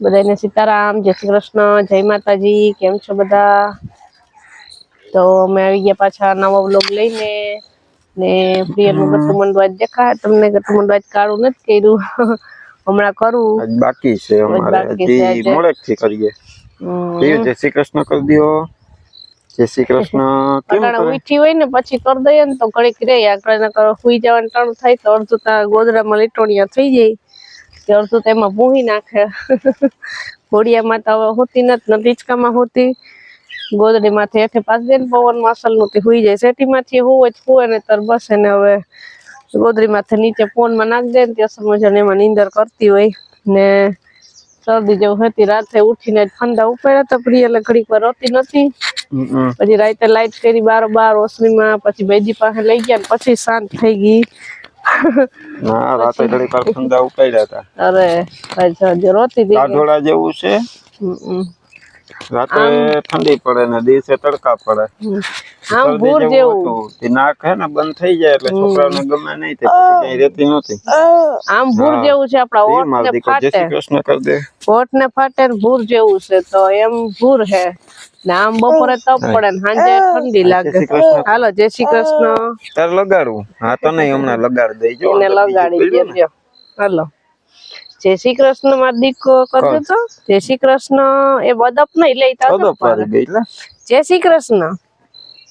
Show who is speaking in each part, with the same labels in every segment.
Speaker 1: બધાને સીતારામ જય શ્રી કૃષ્ણ જય માતાજી કેમ છો બધા? તો અમે આવી ગયા પાછા નવો બ્લોગ લઈને ને પ્રિયનું ગતું મંડવાજ દેખાય. તમને ગતું મંડવાજ કાળું નથી કર્યું. હમણાં કરું.
Speaker 2: બાકી છે અમારે. મોડેકથી કરીએ. જય શ્રી કૃષ્ણ કરી દો જય શ્રી કૃષ્ણ. કેમ
Speaker 1: મીઠી હોય ને પછી કરી દઈએ ને તો ઘડીક રે. આગળ ના કરો સુઈ જવાનું ટાણું થાય તો અડધું ત્યાં ગોદરામાં લીટોણિયા થઈ જાય. તે અડધું તો એમાં ભૂહી નાખે. ઘોડિયામાં તો હવે હોતી નથી ને ટીચકામાં હોતી. ગોદડી માંથી હેઠે પાસ દે ને પવન માસલ અસલનું હુઈ જાય. સેટી માંથી હોય જ હોય ને તર બસ એને હવે ગોદડી માંથી નીચે પવનમાં નાખ દે ને ત્યાં અસલ મજાને એમાં નીંદર કરતી હોય. ને શરદી જેવું હતી રાતે ઉઠીને ઠંડા ફંદા ઉપાડ્યા હતા. પ્રિય એટલે ઘડીક વાર રોતી નથી પછી રાતે લાઈટ કરી બાર બાર ઓસરીમાં પછી બેજી પાસે લઈ ગયા પછી શાંત થઈ ગઈ.
Speaker 2: ના રાતે ઘડી વાર ફંદા ઉપાડ્યા હતા.
Speaker 1: અરે અચ્છા જો રોતી હતી. કે.
Speaker 2: કાઢોળા જેવું છે. રાતે ઠંડી પડે ને દિવસે તડકા પડે.
Speaker 1: આમ ભૂર
Speaker 2: જેવું. તે નાક હે ને બંધ થઈ જાય એટલે છોકરાઓને ગમે નહીં તે કઈ રહેતી નથી
Speaker 1: આમ ભૂર જેવું છે આપડા ઓઠ ને ફાટે. ઓઠ ને ફાટે ભૂર જેવું છે તો એમ ભૂર હે. ને આમ બપોરે તપ પડે ને સાંજે ઠંડી લાગે.
Speaker 2: શ્રી કૃષ્ણ.
Speaker 1: હાલો જય શ્રી કૃષ્ણ.
Speaker 2: તાર લગાડું. હા તો નહીં હમણાં લગાડ દેજો.
Speaker 1: એને લગાડી દેજો. હાલો. જય શ્રી કૃષ્ણ માર દીકો કરજો તો. જય શ્રી કૃષ્ણ. એ બદપ નહીં લઈ તા
Speaker 2: બદપ પાડી. ગઈ એટલે?
Speaker 1: જય શ્રી કૃષ્ણ.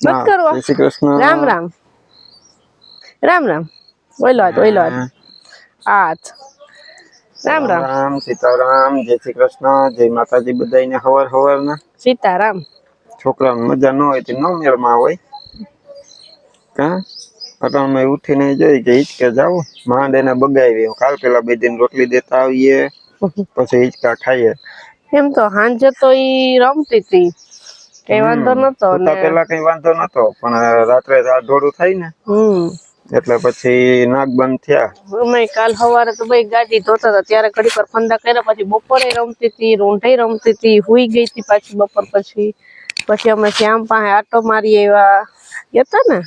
Speaker 2: હા,
Speaker 1: કરવા
Speaker 2: જય શ્રી કૃષ્ણ.
Speaker 1: રામ રામ. રામ રામ. ઓઈલો હાથ ઓઈલો હાથ. હાથ. રામ રામ.
Speaker 2: રામ સીતારામ જય શ્રી કૃષ્ણ જય માતાજી બધાને હવાર હવાર ના
Speaker 1: સીતારામ.
Speaker 2: છોકરાને મજા ન હોય તો ન મેળમાં હોય. કા? અટાણમાં ઉઠીને જોઈ કે હિચકે જાવ. માંડ એને બગાવી કાલ પેલા બે દિન રોટલી દેતા આવીએ પછી હિચકા ખાઈએ.
Speaker 1: એમ તો હાંજે તો ઈ રમતી હતી કઈ વાંધો નતો
Speaker 2: પેલા કઈ વાંધો નતો પણ રાત્રે રાત ઢોળું થાય ને.
Speaker 1: હમ.
Speaker 2: એટલે પછી નાક બંધ થયા.
Speaker 1: અમે કાલ સવારે તો ભાઈ ગાડી ધોતા હતા ત્યારે ઘડી પર ફંદા કર્યા પછી બપોરે રમતી હતી રૂંઢે રમતી હતી હુઈ ગઈ હતી પાછી બપોર પછી. પછી અમે શ્યામ પાસે આટો મારી આવ્યા જતા ને?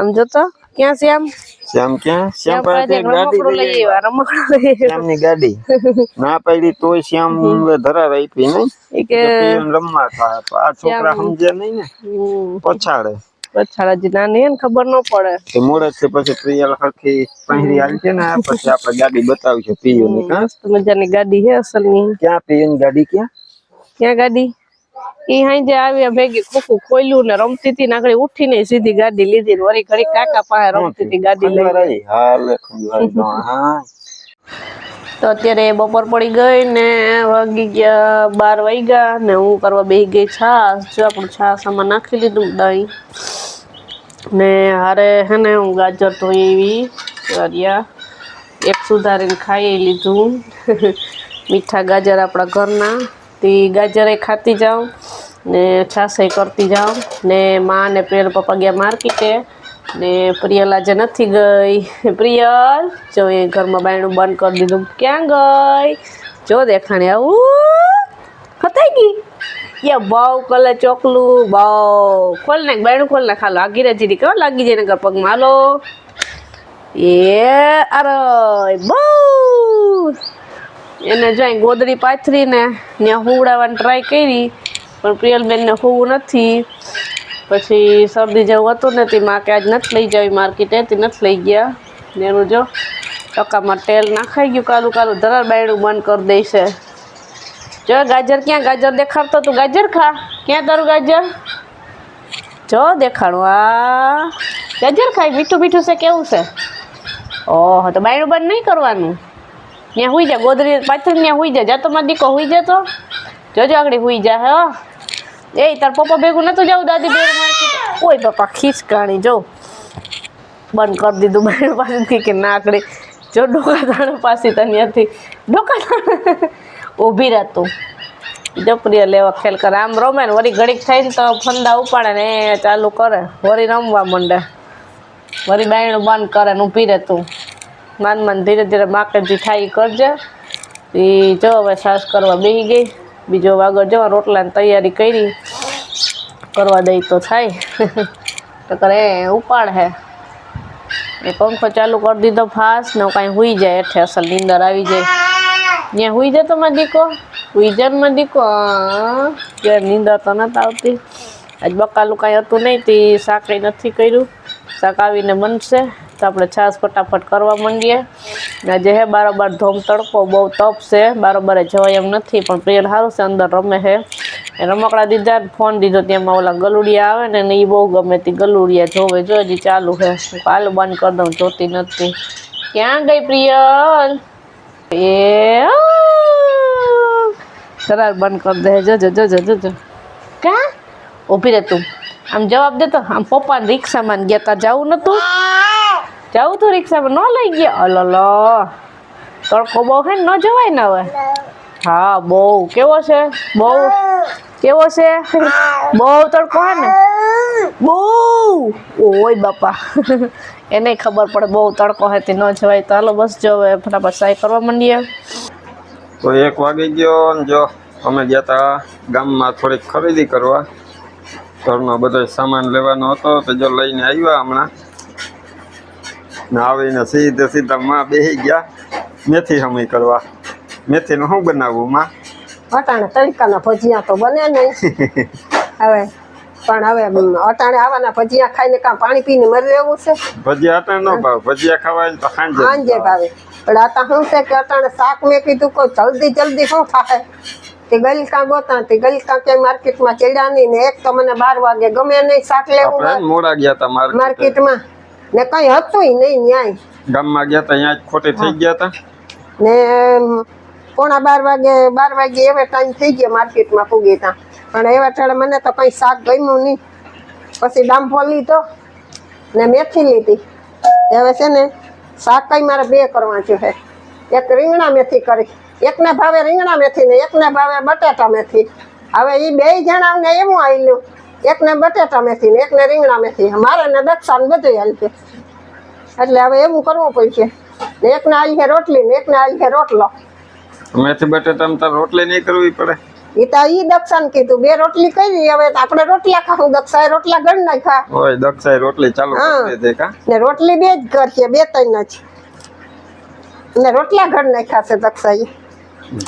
Speaker 1: આમ જોતો ક્યાં શ્યામ?
Speaker 2: શ્યામ ક્યાં? શ્યામ
Speaker 1: શ્યામ
Speaker 2: પાસે ગાડી લઈ
Speaker 1: આવ્યા. રમકડું લઈ આવ્યા.
Speaker 2: શ્યામની ગાડી. ના પડી તોય શ્યામ ધરાવે આપી નહીં.
Speaker 1: કે
Speaker 2: રમવા થાય. આ છોકરા સમજે નહીં ને. પછાડે.
Speaker 1: પછાડા જે નાની ને ખબર ન પડે.
Speaker 2: કે મોડે છે પછી પ્રિયલ હરખી પહેરી આવી છે ને પછી આપણે ગાડી બતાવીશું પીયુ ની કા?
Speaker 1: મસ્ત મજાની ગાડી હે અસલની.
Speaker 2: ક્યાં પીયુ ગાડી ક્યાં?
Speaker 1: ક્યાં ગાડી? ઈ હાંજે આવ્યા ભેગી ખોખું ખોલ્યું ને રમતી હતી ને ઉઠી ઉઠીને સીધી ગાડી લીધી ને વળી ઘડી કાકા પાસે રમતી હતી ગાડી લઈ
Speaker 2: હાલ હા. તો
Speaker 1: અત્યારે બપોર પડી ગઈ ને વાગી ગયા બાર વાગ્યા ને હું કરવા બેસી ગઈ છાસ જો આપણું છાસ આમાં નાખી લીધું દહીં. ને હારે હે ને હું ગાજર ધોઈ એવી કર્યા એક સુધારીને ખાઈ લીધું. મીઠા ગાજર આપણા ઘરના, તે ગાજરે ખાતી જાઉં ને છાસે કરતી જાઉં. ને માં ને પેર પપ્પા ગયા માર્કેટે ને પ્રિયલ આજે નથી ગઈ. પ્રિયલ, જો એ ઘરમાં બાયણું બંધ કરી દીધું. ક્યાં ગઈ? જો દેખાણે આવું. ખતાઈ ગઈ. યા બહુ કલે ચોકલું, બહુ. ખોલ નાખ બાયણું ખોલ નાખ હાલો આગી રજી કેવા લાગી જાય નગર પગમાં? હાલો. એ અરે, બહુ. એને જાય ગોદડી પાથરીને ત્યાં હુવડાવવાની ટ્રાય કરી, પણ પ્રિયલબેનને હોવું નથી. પછી શરદી જેવું હતું ને તે માં કે આજ નથી લઈ જાવી માર્કેટે, તે નથી લઈ ગયા. ને જો ટકામાં તેલ નાખાઈ ગયું, કાલું કાલું ધરાર બાયણું બંધ કરી દેશે જો ગાજર ક્યાં ગાજર દેખાડતો તું? ગાજર ખા. ક્યાં તારું ગાજર? જો દેખાડું, આ ગાજર ખાય. મીઠું મીઠું છે, કેવું છે? ઓહો, તો બાયણું બંધ નહીં કરવાનું. ત્યાં હુઈ જા, ગોદરી પાછળ ત્યાં હુઈ જા. જાતો માં દીકો હુઈ જતો. જોજો આગળ હુઈ જા, હો. એ તાર પપ્પા ભેગું નતું જવું દાદી બેર માર્કેટ ઓય પપ્પા ખીચકાણી જો. બંધ કરી દીધું બહેન પાસેથી કે ના આકડી જો ડોકા પાસે ત્યાંથી ડોકા દાણો ઊભી રહેતું જો પ્રિય લેવા ખેલ કરે. આમ રમે ને વળી ઘડીક થઈને તો ફંદા ઉપાડે ને એ ચાલુ કરે. વળી રમવા માંડે. વળી બાયણું બંધ કરે ને ઊભી રહેતું માન માન ધીરે ધીરે માકેજી થાય કરજે. એ જો હવે સાસ કરવા બેસી ગઈ. બીજો વાગર જવા રોટલાની તૈયારી કરી. કરવા દઈ તો થાય. તો કરે એ ઉપાડ હે. એ પંખો ચાલુ કરી દીધો ફાસ, ને કાંઈ હુઈ જાય એઠે અસલ નીંદર આવી જાય. ત્યાં હુઈ જતો માં દીકો? હુઈ જાય માં દીકો? નીંદર તો નથી આવતી. આજ બકાલું કાંઈ હતું નહીં તે શાક કંઈ નથી કર્યું. શાક આવીને બનશે. તો આપણે છાશ ફટાફટ કરવા માંડીએ. ને જે હે બારોબાર ધોમ તડકો બહુ તપ છે. બારોબારે જવાય એમ નથી, પણ પ્રિયલ સારું છે, અંદર રમે છે એ રમકડા દીધા ફોન દીધો તેમાં ઓલા ગલુડિયા આવે ને એ બહુ ગમે તે ગલુડિયા જોવે જો હજી ચાલુ છે હાલો, બંધ કરી દઉં, જોતી નથી. ક્યાં ગઈ પ્રિયલ એ સરાર બંધ કરી દે જો જો જો જો જો ઊભી રહે તું. આમ જવાબ દેતો. આમ પપ્પાને રિક્ષામાં ગયા તા જવું નતું. જવું તું રિક્ષામાં ન લઈ ગયા. અલલો. તડકો બહુ છે ને ન જવાય ને હવે? હા, બહુ. કેવો છે? બહુ. કેવો છે? બહુ તડકો હે ને? બહુ. ઓય બાપા. એને ખબર પડે બહુ તડકો હે તે ન જવાય. તો હાલો બસ જો હવે ફટાફટ સાઈ કરવા માંડીએ.
Speaker 2: તો એક વાગી ગયો ને જો, અમે ગયા હતા ગામમાં થોડીક ખરીદી કરવા. ઘરનો બધો સામાન લેવાનો હતો તો જો લઈને આવ્યા હમણાં. આવીને સીધે સીધા માં બેસી ગયા. મેથી હમી કરવા. મેથીનું શું બનાવવું માં?
Speaker 3: અટાણે તડકાના ભજીયા તો બને નહીં. હવે પણ હવે અટાણે આવાના ભજીયા ખાઈને કાં પાણી પીને મરી રહેવું છે?
Speaker 2: ભજીયા અટાણે ન ભાવ. ભજીયા ખાવાય તો સાંજે
Speaker 3: સાંજે
Speaker 2: ભાવે.
Speaker 3: પણ પણ આતા શું છે કે અટાણે શાક મેં કીધું કોઈ જલ્દી જલ્દી શું થાય? તે ગલકા ગોતા તે ગલકા ક્યાંય માર્કેટમાં ચડ્યા નહીં ને એક તો મને બાર વાગે ગમે નહીં શાક લેવું
Speaker 2: મોડા ગયા હતા
Speaker 3: માર્કેટમાં. ને કઈ હતું નહીં ન્યાય.
Speaker 2: ગામમાં ગયા તા અહીંયા જ ખોટી થઈ ગયા તા?
Speaker 3: ને પોણા બાર વાગે બાર વાગે એવા ટાઈમ થઈ ગયો માર્કેટમાં પૂગી ત્યાં પણ એવા ટાણે મને તો કંઈ શાક ગમ્યું નહીં. પછી ડાંફો લીધો ને મેથી લીધી. હવે છે ને શાક કઈ મારે બે કરવા છે. એક રીંગણા મેથી કરી એકને ભાવે રીંગણા મેથી ને એકને ભાવે બટાટા મેથી. હવે એ બે જણાને એવું આવેલું એકને બટેટા મેથી ને એકને રીંગણા મેથી. મારે ને દક્ષાને બધું હાલશે એટલે હવે એવું કરવું પડશે. ને એકને આલીએ રોટલી ને એકને આલીએ રોટલો.
Speaker 2: મેથી બટેટામાં તાર રોટલી નહીં કરવી પડે?
Speaker 3: એ તો ઈ દક્ષાને કીધું બે રોટલી કરી હવે તો આપણે રોટલા ખાવું દક્ષાએ રોટલા ગણ નાખા
Speaker 2: હોય દક્ષાએ રોટલી ચાલુ. કરી દે કા?
Speaker 3: ને રોટલી બે જ કરશે બે ત્રણ જ. ને રોટલા ગણ નાખ્યા છે દક્ષાએ.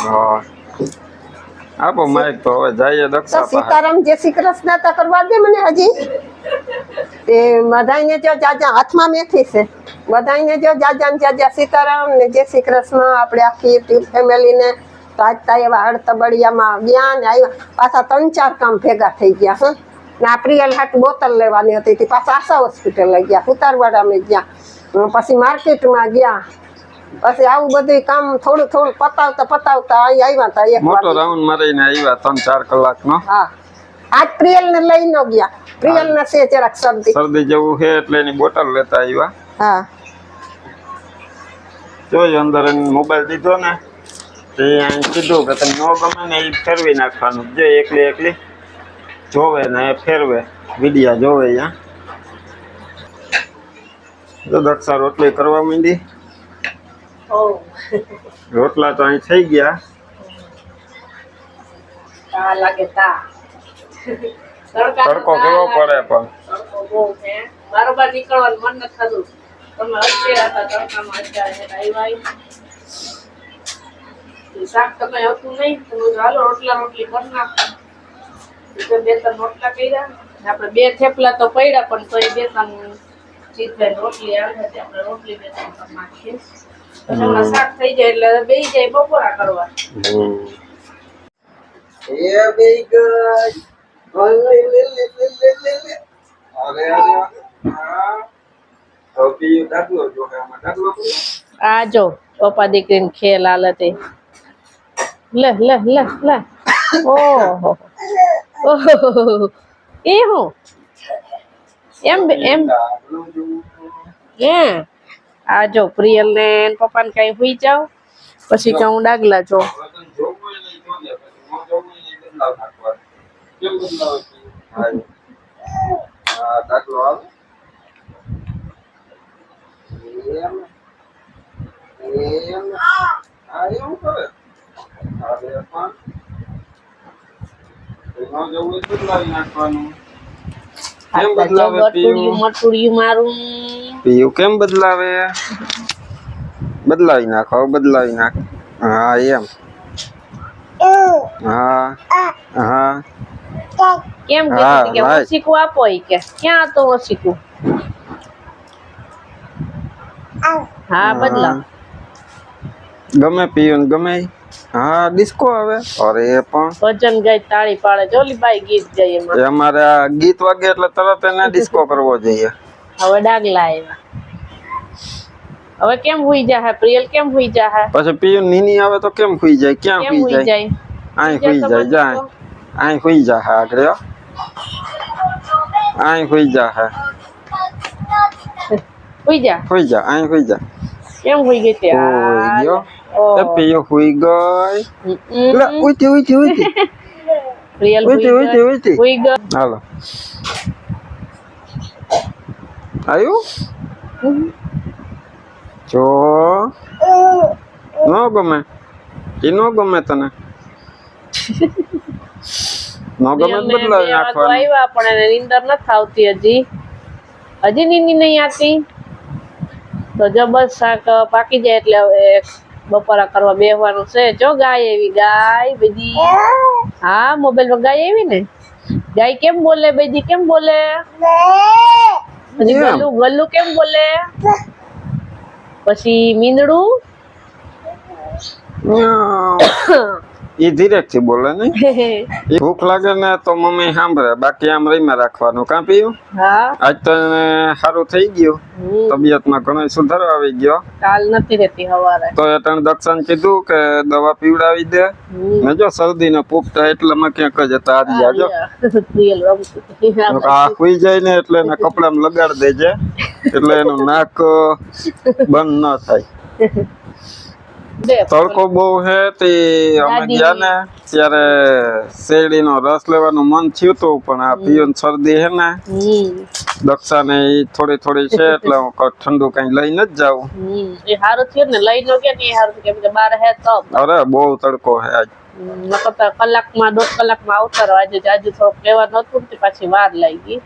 Speaker 2: હા. આપો માઇક તો હવે જઈએ દક્ષા
Speaker 3: સીતારામ જય શ્રી કૃષ્ણ તો કરવા દે મને હજી. તે બધાને જો જાજા હાથમાં મેથી છે. બધાને જો જાજા ને જાજા સીતારામ ને જય શ્રી કૃષ્ણ આપણે આખી ટીમ ફેમિલીને તાજતા એવા હળતબડિયામાં ગયા ને આવ્યા. પાછા ત્રણ ચાર કામ ભેગા થઈ ગયા હા. ને આ પ્રિયલ હાટ બોતલ લેવાની હતી પાછા આશા હોસ્પિટલ ગયા ઉતારવાડામાં ગયા. પછી માર્કેટમાં ગયા. પછી આવું બધું કામ થોડું થોડું પતાવતા પતાવતા અહીં આવ્યા હતા એક
Speaker 2: મોટો રાઉન્ડ મારીને આવ્યા ત્રણ ચાર કલાકનો.
Speaker 3: હા. આજ પ્રિયલ ને લઈ ન ગયા. પ્રિયલ ને છે જરાક શરદી.
Speaker 2: શરદી જેવું છે એટલે એની બોટલ લેતા આવ્યા
Speaker 3: હા.
Speaker 2: જોઈ અંદર એને મોબાઈલ દીધો ને. તે અહીં કીધું કે તમે ન ગમે ને એ ફેરવી નાખવાનું. જે એકલી એકલી જોવે ને એ ફેરવે. વિડિયા જોવે અહીંયા. તો દક્ષા રોટલી કરવા માંડી. રોટલા તો અહીં થઈ ગયા. તડકો કેવો પડે પણ?
Speaker 1: બારોબાર નીકળવાનું મન નથી થતું. તમે અત્યારે હતા તડકામાં અત્યારે આવ્યા શાક તો કઈ હતું નહીં. તો હાલો રોટલા રોટલી કરી નાખો. બે ત્રણ રોટલા કર્યા. આપણે બે થેપલા તો પડ્યા પણ તો એ બે ત્રણ ચીજભાઈ રોટલી આવે આપણે રોટલી બે ત્રણ નાખીએ પછી થઈ જાય એટલે બે જાય બપોરા કરવા.
Speaker 2: એ બે લે લે લે લે લે લે લે અરે અરે હા તો પીયું દાખલો જો કે આમાં દાખલો પૂરો
Speaker 1: આ જો, પપ્પા દીકરીને ખેલ હાલતે લે લે લે લે. ઓહો. ઓહો. એ હું? એમ એમ હે? આ જો પ્રિયલ ને પપ્પાને કઈ હુઈ જાવ પછી કે હું ડાગલા જો
Speaker 2: હવે તને જોવું હોય ને ઈ જોજે. પછી ન જોવું હોય ને ઈ બદલાવ નાખવાનો. કેમ બદલાવી પીયું?
Speaker 1: મટુડિયું મારું.
Speaker 2: પીયું કેમ બદલાવે? બદલાવી નાખો બદલાવી નાખ. હા એમ. હા હા.
Speaker 1: કેમ કે
Speaker 2: right.
Speaker 1: આપો ઈ કે. ક્યાં તો ઓશીકું? હા બદલાવ.
Speaker 2: ગમે પીયું ગમે. હા ડિસ્કો આવે અરે એ પણ.
Speaker 1: ભજન ગાય તાળી પાડે જોલી બાઈ ગીત ગાય એમાં.
Speaker 2: એ અમારે આ ગીત વાગે એટલે તરત એને ડિસ્કો કરવો જોઈએ.
Speaker 1: હવે ડાગલા આવ્યા. હવે કેમ હુઈ જાહે? પ્રિયલ કેમ હુઈ જાહે?
Speaker 2: પછી પીયું નીની આવે તો કેમ ખુઈ જાય? ક્યાં
Speaker 1: કેમ
Speaker 2: ખુઈ
Speaker 1: હુઈ
Speaker 2: જાય?
Speaker 1: જાય?
Speaker 2: આય
Speaker 1: હુઈ
Speaker 2: ખુઈ
Speaker 1: જાય
Speaker 2: જાય
Speaker 1: તમારે
Speaker 2: જાય. આય ખુઈ જા હા આગળ હો. આય ખુઈ જા હા
Speaker 1: હુઈ જા.
Speaker 2: ખુઈ જા આય ખુઈ જા.
Speaker 1: કેમ હુઈ ગઈ તે?
Speaker 2: ખુઈ ગયો
Speaker 1: ઓહ.
Speaker 2: એ પીયું ખુઈ uiti
Speaker 1: uiti.
Speaker 2: લે ઉઈથી uiti
Speaker 1: uiti.
Speaker 2: ઉઈથી
Speaker 1: હુઈ ગઈ
Speaker 2: હાલો આવ્યું જો ન ગમે એ ન ગમે તને નો ગમે બદલાવી નાખવાનું
Speaker 1: આવ્યા પણ એને નીંદર નથી આવતી હજી હજી નીંદી નહીં આવતી તો જબર શાક પાકી જાય એટલે હવે બપોરા કરવા બેહવાનું છે. જો ગાય એવી ગાય બધી. હા મોબાઈલમાં ગાય એવી ને? ગાય કેમ બોલે? બધી કેમ બોલે? પછી. ગલ્લુ ગલ્લુ કેમ બોલે? પછી મીંદડું?
Speaker 2: એ ધીરેથી બોલે ને ભૂખ લાગે ને તો મમ્મી સાંભળે. બાકી આમ રહીમાં રાખવાનું. કાં પીયું? આજ તો સારું થઈ ગયું. તબિયતમાં ઘણો સુધારો આવી ગયો.
Speaker 1: કાલ નથી રહેતી હવારે.
Speaker 2: તો એટણ દક્ષણ કીધું કે દવા પીવડાવી દે. ને જો શરદી ને પૂપતા એટલામાં ક્યાંક જ હતા હારી જાજો આ સુઈ જાય ને એટલે એના કપડામાં લગાડી દેજે. એટલે એનું નાક બંધ ન થાય. તડકો બહુ હે તે અમે. ગયા ને ત્યારે શેરડીનો રસ લેવાનું મન થયું હતું પણ આ પીઓન શરદી હે ને
Speaker 1: દક્ષા
Speaker 2: ને એ થોડી થોડી છે એટલે હું ઠંડુ કઈ લઈને જ જાઉં.
Speaker 1: એ હારું થયું ને લઈ નો ગયા ને એ હારું કેમ કે બાર હે તો.
Speaker 2: અરે બહુ તડકો હે આજ.
Speaker 1: નકર તો કલાકમાં દોઢ કલાકમાં આવતા રહો. આજે આજે થોડુંક લેવાનું હતું પાછી વાર લાગી. ગઈ